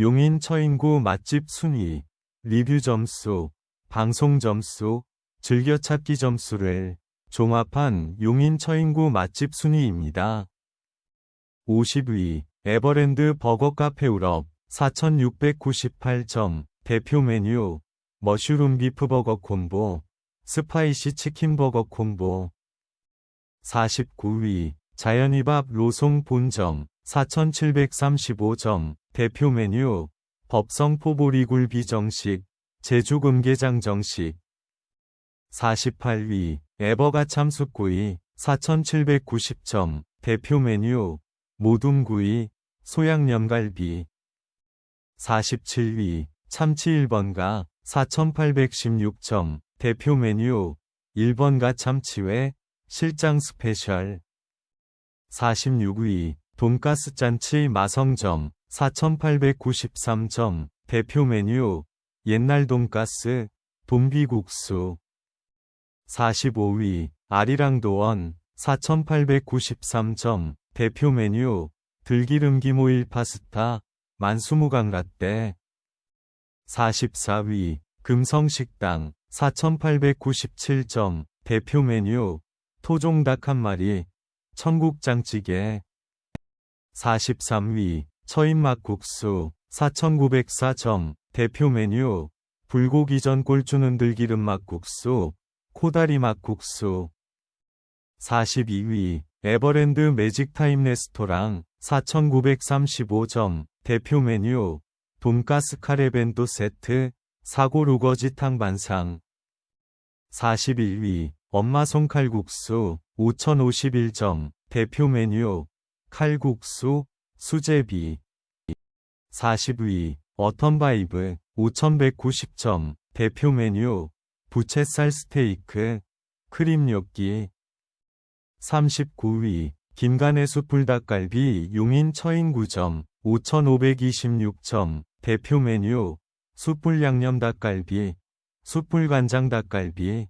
용인 처인구 맛집 순위, 리뷰 점수, 방송 점수, 즐겨찾기 점수를 종합한 용인 처인구 맛집 순위입니다. 50위 에버랜드 버거 카페 우럽 4698점 대표 메뉴 머쉬룸 비프 버거 콤보 스파이시 치킨 버거 콤보 49위 자연이밥 로송 본점 4735점 대표 메뉴 법성 포보리굴 비정식 제주 금게장 정식. 48위 에버가 참 숯구이 4790점 대표 메뉴 모둠구이 소양념갈비. 47위 참치 1번가 4816점 대표 메뉴 1번가 참치회 실장 스페셜. 46위 돈가스 짠치 마성점 4893점 대표 메뉴 옛날 돈가스 돈비국수. 45위 아리랑도원 4893점 대표 메뉴 들기름 기모일 파스타 만수무강 라떼. 44위 금성식당 4897점 대표 메뉴 토종닭 한 마리 청국장찌개 43위 처인막국수 4904점 대표 메뉴 불고기전 꼴주는 들기름 막국수 코다리 막국수. 42위 에버랜드 매직타임 레스토랑 4935점 대표 메뉴 돈가스 카레 벤또 세트 사고 루거지탕 반상. 41위 엄마 손칼국수 5051점 대표 메뉴 칼국수 수제비 40위 어텀바이브 5190점 대표 메뉴 부채살 스테이크 크림 뇨끼 39위 김간의 숯불 닭갈비 용인 처인구점 5526점 대표 메뉴 숯불 양념 닭갈비 숯불 간장 닭갈비.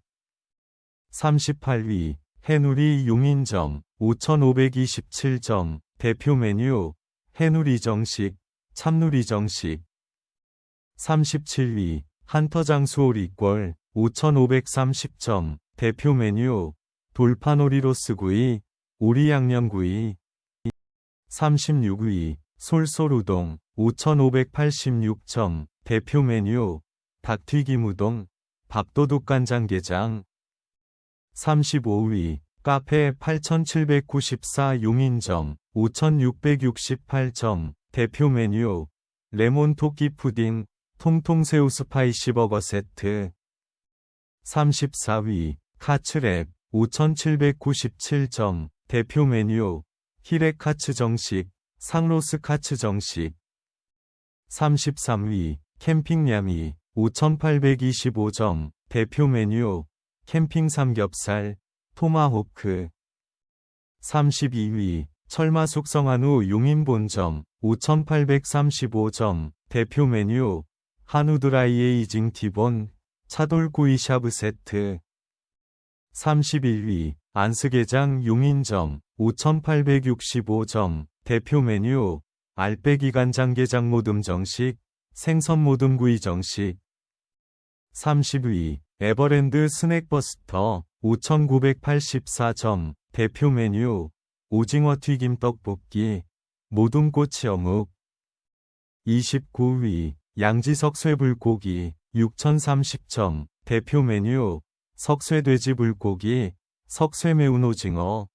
38위 해누리 용인점 5527점 대표 메뉴 해누리 정식 참누리 정식. 37위 한터장수 오리꼴 5530점 대표 메뉴 돌파노리로스구이 오리 양념구이. 36위 솔솔우동 5586점 대표 메뉴 닭튀김 우동 밥도둑 간장게장. 35위 카페 8794 용인점 5668점 대표 메뉴 레몬 토끼 푸딩 통통새우 스파이시 버거 세트. 34위 카츠랩 5797점 대표 메뉴 히레 카츠 정식 상로스 카츠 정식. 33위 캠핑 야미 5825점 대표 메뉴 캠핑 삼겹살 토마호크. 32위 철마 숙성한우 용인 본점 5835점 대표 메뉴 한우 드라이 에이징 티본 차돌구이 샤브 세트. 31위 안스게장 용인점 5865점 대표 메뉴 알배기 간장게장 모듬 정식 생선 모듬구이 정식. 30위 에버랜드 스낵버스터 5984점 대표 메뉴 오징어 튀김 떡볶이 모둠꼬치 어묵 29위 양지석 쇠불고기 6030점 대표 메뉴 석쇠돼지 불고기 석쇠 매운 오징어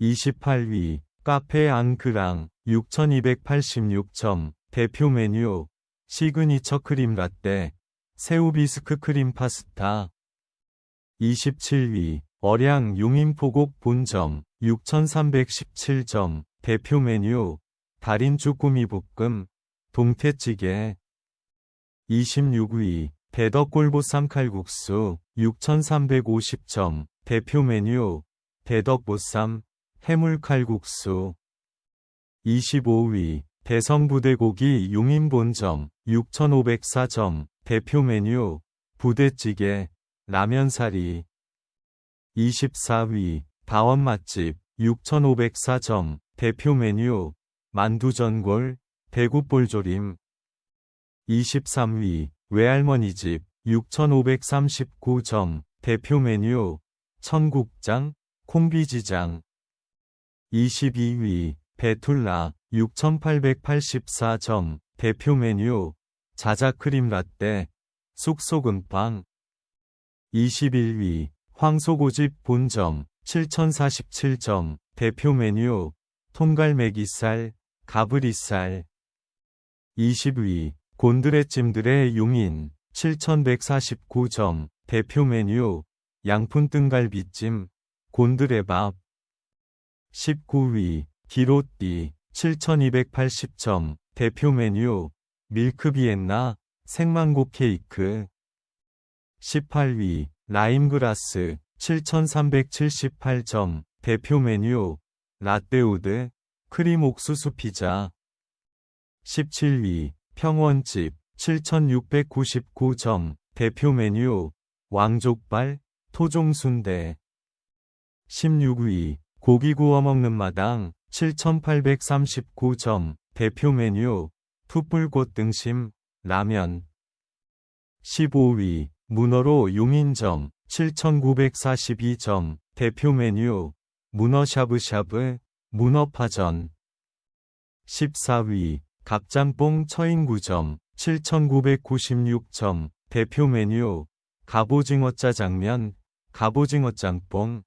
28위 카페 앙크랑 6286점 대표 메뉴 시그니처 크림 라떼 새우 비스크 크림 파스타. 27위 어량 용인포곡 본점 6317점 대표 메뉴 달인 쭈꾸미 볶음 동태찌개. 26위 대덕골보 쌈 칼국수 6350점 대표 메뉴 대덕보쌈 해물칼국수. 25위 대성부대고기 용인본점 6504점 대표 메뉴 부대찌개 라면사리. 24위 다원 맛집 6504점 대표 메뉴 만두전골 대구볼조림. 23위 외할머니 집 6539점 대표 메뉴 청국장 콩비지장. 22위 베툴라 6884점 대표 메뉴 자자 크림 라떼 쑥소금빵. 21위 황소고집 본점 7047점 대표 메뉴 통갈매기살 가브리살. 20위 곤드레찜들의 용인 7149점 대표 메뉴 양푼 등갈비찜 곤드레밥. 19위 기로띠 7280점 대표 메뉴 밀크 비엔나 생망고 케이크. 18위 라임그라스 7378점 대표 메뉴 라떼우드 크림 옥수수 피자. 17위 평원집 7699점 대표 메뉴 왕족발 토종순대. 16위 고기 구워 먹는 마당 7839점 대표 메뉴 풋불꽃 등심 라면. 15위 문어로 용인점 7942점 대표 메뉴 문어 샤브샤브 문어 파전. 14위 갑짬뽕 처인구점 7996점 대표 메뉴 갑오징어 짜장면 갑오징어 짬뽕.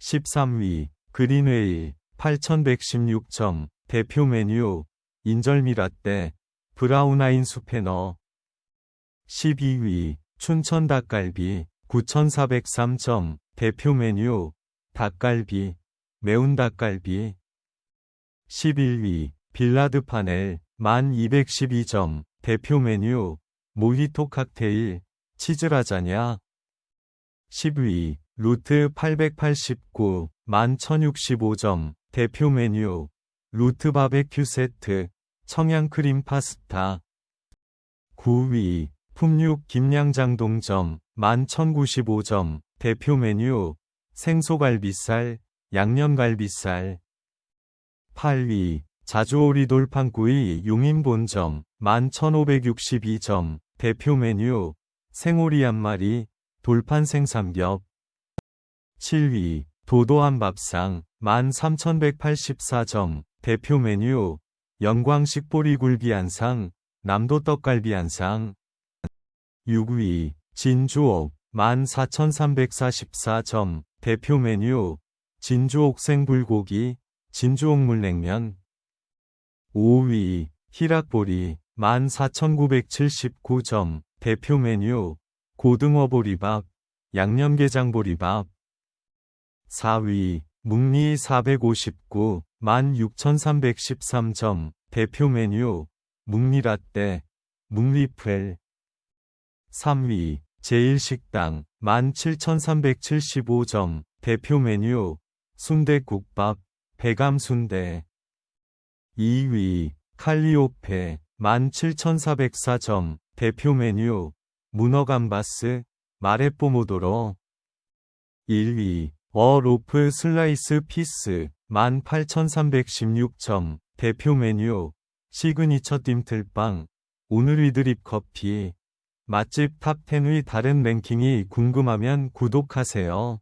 13위 그린웨일 8116점 대표 메뉴 인절미 라떼 브라운아인 수페너 12위 춘천 닭갈비 9403점 대표 메뉴 닭갈비 매운 닭갈비. 11위 빌라드 파넬 1212점 대표 메뉴 모히토 칵테일 치즈 라자냐. 10위 루트 889 1165점 대표 메뉴 루트 바베큐 세트 청양크림 파스타. 9위 품육 김양장동점 1195점 대표 메뉴 생소갈비살 양념갈비살. 8위 자주오리 돌판구이 용인본점 11,562점 대표 메뉴 생오리 한 마리 돌판 생삼겹. 7위 도도한 밥상 13,184점 대표 메뉴 영광식 보리굴비 한상 남도 떡갈비 한상. 6위 진주옥 14,344점. 대표 메뉴 진주옥 생불고기 진주옥 물냉면. 5위 희락보리 14,979점. 대표 메뉴 고등어 보리밥 양념게장 보리밥. 4위 묵리 459 16,313점 대표 메뉴 묵리라떼 묵리프엘 3위 제일식당 17,375점 대표 메뉴 순대국밥 배감순대. 2위 칼리오페 17,404점 대표 메뉴 문어감바스 마레뽀모도로. 1위 어 로프 슬라이스 피스 18,316점 대표 메뉴 시그니처 띵틀빵 오늘의 드립 커피 맛집 탑10의 다른 랭킹이 궁금하면 구독하세요.